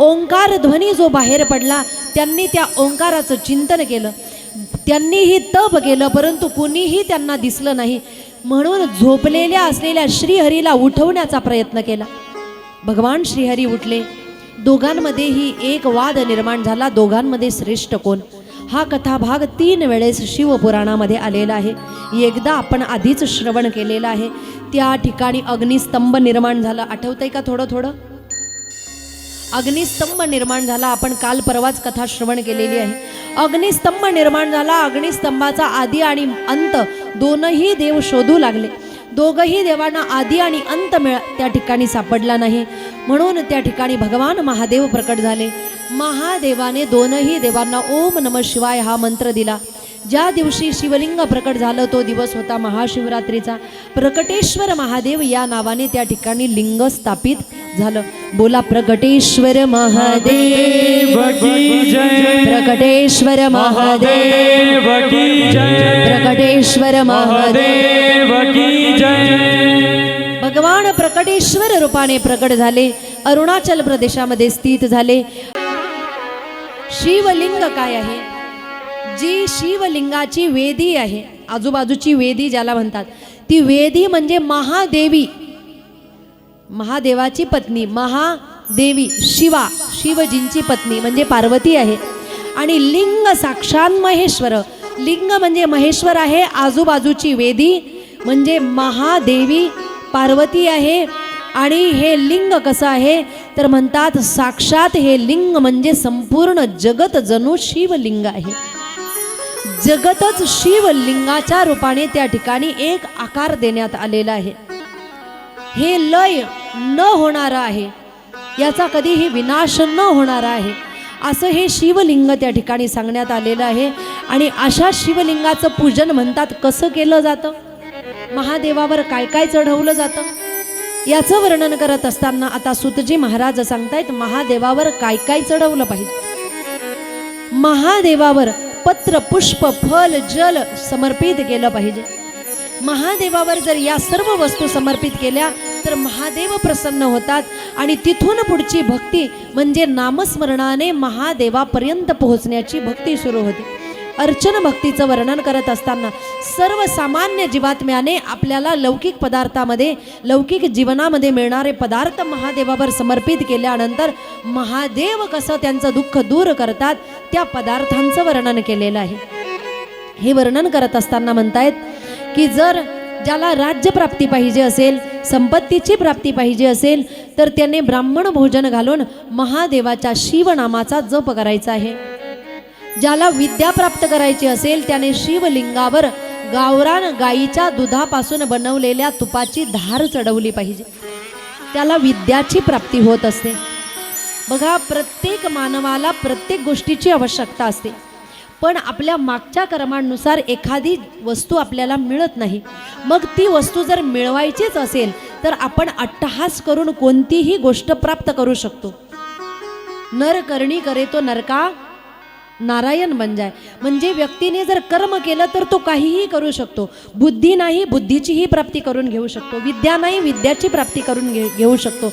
ओंकार ध्वनी जो बाहेर पडला त्यांनी त्या ओंकाराचं चिंतन केलं. त्यांनीही तप केलं परंतु कुणीही त्यांना दिसलं नाही. म्हणून झोपलेल्या असलेल्या श्रीहरीला उठवण्याचा प्रयत्न केला. भगवान श्रीहरी उठले. दोघांमध्येही एक वाद निर्माण झाला. दोघांमध्ये श्रेष्ठ कोण? हा कथाभाग तीन वेळेस शिवपुराणामध्ये आलेला आहे. एकदा आपण आधीच श्रवण केलेलं आहे. त्या ठिकाणी अग्निस्तंभ निर्माण झाला. आठवतंय का थोडं थोडं अग्निस्तंभ निर्माण झाला. आपण काल परवाच कथा श्रवण केलेली आहे. अग्निस्तंभ निर्माण झाला. अग्निस्तंभाचा आदी आणि अंत दोनही देव शोधू लागले. दोघही देवांना आदी आणि अंत मिळ त्या ठिकाणी सापडला नाही. म्हणून त्या ठिकाणी भगवान महादेव प्रकट झाले. महादेवाने दोनही देवांना ओम नम शिवाय हा मंत्र दिला. ज्या दिवशी शिवलिंग प्रकट झालं तो दिवस होता महाशिवरात्रीचा. प्रकटेश्वर महादेव या नावाने त्या ठिकाणी लिंग स्थापित झालं. बोला प्रकटेश्वर महादेव की जय? प्रकटेश्वर महादेव महादेव की जय? प्रकटेश्वर महादेव महादेव की जय? भगवान प्रकटेश्वर रूपाने प्रकट झाले. अरुणाचल प्रदेशामध्ये स्थित झाले. शिवलिंग काय आहे? जी शिवलिंगाची वेदी आहे आजूबाजूची वेदी ज्याला म्हणतात ती वेदी म्हणजे महादेवी. महादेवाची पत्नी महादेवी शिवा शिवजींची पत्नी म्हणजे पार्वती आहे. आणि लिंग साक्षात महेश्वर लिंग म्हणजे महेश्वर आहे आजूबाजूची वेदी म्हणजे महादेवी पार्वती आहे. आणि हे लिंग कसं आहे? तर म्हणतात साक्षात हे लिंग म्हणजे संपूर्ण जगत जणू शिवलिंग आहे. जगतच शिवलिंगाच्या रूपाने त्या ठिकाणी एक आकार देण्यात आलेला आहे. हे लय न होणारं आहे. याचा कधीही विनाश न होणार आहे. असं हे शिवलिंग त्या ठिकाणी सांगण्यात आलेलं आहे. आणि अशा शिवलिंगाचं पूजन म्हणतात कसं केलं जातं? महादेवावर काय काय चढवलं जातं? याचं वर्णन करत असताना आता सुतजी महाराज सांगतायत महादेवावर काय काय चढवलं पाहिजे? महादेवावर पत्र पुष्प फल जल समर्पित केलं पाहिजे. महादेवावर जर या सर्व वस्तू समर्पित केल्या तर महादेव प्रसन्न होतात आणि तिथून पुढची भक्ती म्हणजे नामस्मरणाने महादेवापर्यंत पोहोचण्याची भक्ती सुरू होते. अर्चन भक्तीचं वर्णन करत असताना सर्वसामान्य जीवात्म्याने आपल्याला लौकिक पदार्थामध्ये लौकिक जीवनामध्ये मिळणारे पदार्थ महादेवावर समर्पित केल्यानंतर महादेव कसं त्यांचं दुःख दूर करतात त्या पदार्थांचं वर्णन केलेलं आहे. हे वर्णन करत असताना म्हणतायत की जर ज्याला राज्यप्राप्ती पाहिजे असेल संपत्तीची प्राप्ती पाहिजे असेल तर त्याने ब्राह्मण भोजन घालून महादेवाच्या शिवनामाचा जप करायचा आहे. ज्याला विद्या प्राप्त करायची असेल त्याने शिवलिंगावर गावरान गाईच्या दुधापासून बनवलेल्या तुपाची धार चढवली पाहिजे. त्याला विद्याची प्राप्ती होत असते. बघा प्रत्येक मानवाला प्रत्येक गोष्टीची आवश्यकता असते. पण आपल्या मागच्या कर्मांनुसार एखादी वस्तू आपल्याला मिळत नाही. मग ती वस्तू जर मिळवायचीच असेल तर आपण अट्टहास करून कोणतीही गोष्ट प्राप्त करू शकतो. नर करणी करे तो नरका नारायण बन जाय म्हणजे व्यक्तीने जर कर्म केलं तर तो काहीही करू शकतो. बुद्धी नाही बुद्धीचीही प्राप्ती करून घेऊ शकतो. विद्या नाही विद्याची प्राप्ती करून घे घेऊ शकतो.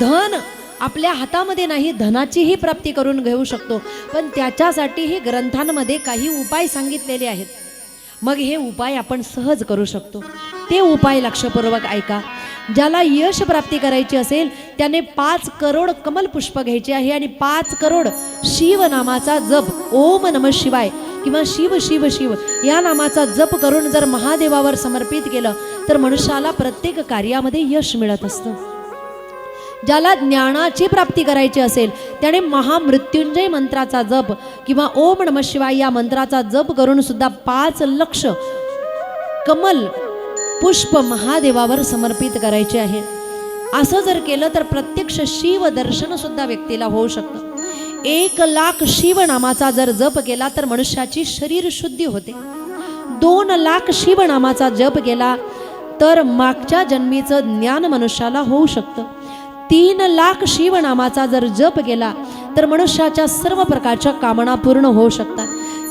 धन आपल्या हातामध्ये नाही धनाचीही प्राप्ती करून घेऊ शकतो. पण त्याच्यासाठीही ग्रंथांमध्ये काही उपाय सांगितलेले आहेत. मग हे उपाय आपण सहज करू शकतो. ते उपाय लक्षपूर्वक ऐका. ज्याला यश प्राप्ती करायची असेल त्याने पाच करोड कमल पुष्प घ्यायचे आहे आणि पाच करोड शिव नामाचा जप ओम नम शिवाय किंवा शिव शिव शिव या नामाचा जप करून जर महादेवावर समर्पित केलं तर मनुष्याला प्रत्येक कार्यामध्ये यश मिळत असतं. ज्याला ज्ञानाची प्राप्ती करायची असेल त्याने महामृत्युंजय मंत्राचा जप किंवा ओम नम शिवाय या मंत्राचा जप करून सुद्धा पाच लक्ष कमल पुष्प महादेवावर समर्पित करायचे आहे. असं जर केलं तर प्रत्यक्ष शिव दर्शन सुद्धा व्यक्तीला होऊ शकतं. एक लाख शिव नामाचा जर जप केला तर मनुष्याची शरीर शुद्धी होते. दोन लाख शिव नामाचा जप केला तर मागच्या जन्मीचं ज्ञान मनुष्याला होऊ शकतं. तीन लाख शिवनामाचा जर जप केला तर मनुष्याच्या सर्व प्रकारच्या कामना पूर्ण होऊ शकतात.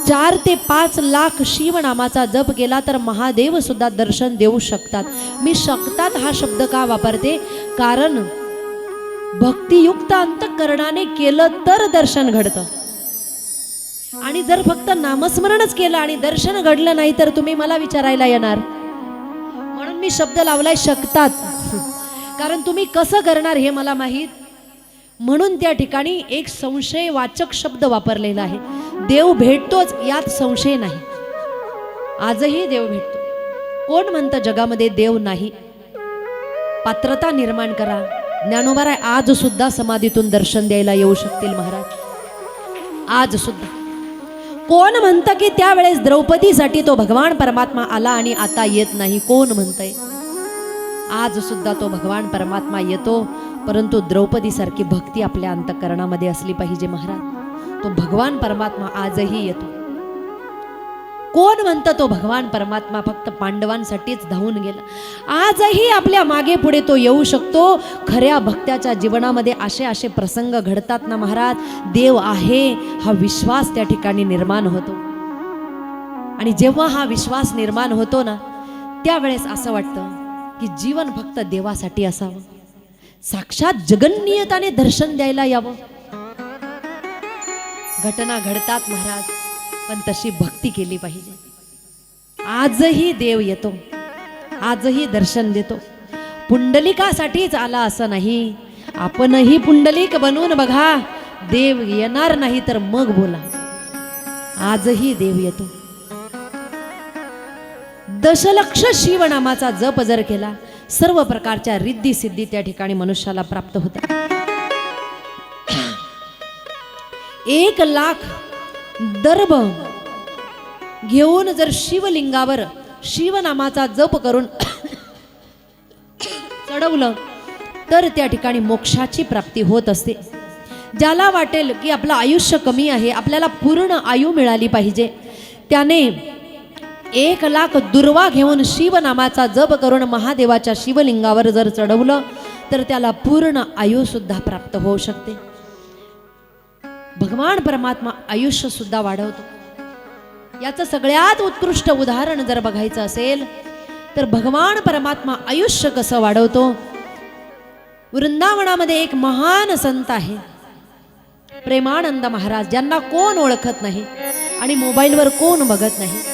चार ते पाच लाख शिवनामाचा जप केला तर महादेव सुद्धा दर्शन देऊ शकतात. मी शकतात हा शब्द का वापरते? कारण भक्तियुक्त अंतकरणाने केलं तर दर्शन घडतं. आणि जर फक्त नामस्मरणच केलं आणि दर्शन घडलं नाही तर तुम्ही मला विचारायला येणार? म्हणून मी शब्द लावलाय शकतात. कारण तुम्ही कसं करणार हे मला माहीत? म्हणून त्या ठिकाणी एक संशय वाचक शब्द वापरलेला आहे. देव भेटतोच यात संशय नाही. आजही देव भेटतो. कोण म्हणतं जगामध्ये देव नाही? पात्रता निर्माण करा. ज्ञानोबाराय आज सुद्धा समाधीतून दर्शन द्यायला येऊ शकतील महाराज. आज सुद्धा. कोण म्हणतं की त्यावेळेस द्रौपदीसाठी तो भगवान परमात्मा आला आणि आता येत नाही? कोण म्हणतंय? आज सुद्धा तो भगवान परमात्मा येतो परंतु द्रौपदीसारखी भक्ती आपल्या अंतकरणामध्ये असली पाहिजे महाराज. तो भगवान परमात्मा आजही येतो. कोण म्हणतं तो भगवान परमात्मा फक्त पांडवांसाठीच धावून गेला? आजही आपल्या मागे पुढे तो येऊ शकतो. खऱ्या भक्त्याच्या जीवनामध्ये असे असे प्रसंग घडतात ना महाराज? देव आहे हा विश्वास त्या ठिकाणी निर्माण होतो. आणि जेव्हा हा विश्वास निर्माण होतो ना त्यावेळेस असं वाटतं की जीवन फक्त देवासाठी असावं. साक्षात जगन्नीयताने दर्शन द्यायला यावं. घटना घडतात महाराज पण तशी भक्ती केली पाहिजे. आजही देव येतो. आजही दर्शन देतो. पुंडलिकासाठीच आला असं नाही. आपणही पुंडलिक बनून बघा. देव येणार नाही तर मग बोला. आजही देव येतो. दशलक्ष शिवनामाचा जप जर केला सर्व प्रकारच्या रिद्धी सिद्धी त्या ठिकाणी मनुष्याला प्राप्त होत्या. एक लाख दर्भ घेऊन जर शिवलिंगावर शिवनामाचा जप करून चढवलं तर त्या ठिकाणी मोक्षाची प्राप्ती होत असते. ज्याला वाटेल की आपलं आयुष्य कमी आहे आपल्याला पूर्ण आयु मिळाली पाहिजे त्याने एक लाख दुर्वा घेऊन शिवनामाचा जप करून महादेवाच्या शिवलिंगावर जर चढवलं तर त्याला पूर्ण आयुसुद्धा प्राप्त होऊ शकते. भगवान परमात्मा आयुष्य सुद्धा वाढवतो. याचं सगळ्यात उत्कृष्ट उदाहरण जर बघायचं असेल तर भगवान परमात्मा आयुष्य कसं वाढवतो? वृंदावनामध्ये एक महान संत आहे. प्रेमानंद महाराज ज्यांना कोण ओळखत नाही आणि मोबाईलवर कोण बघत नाही.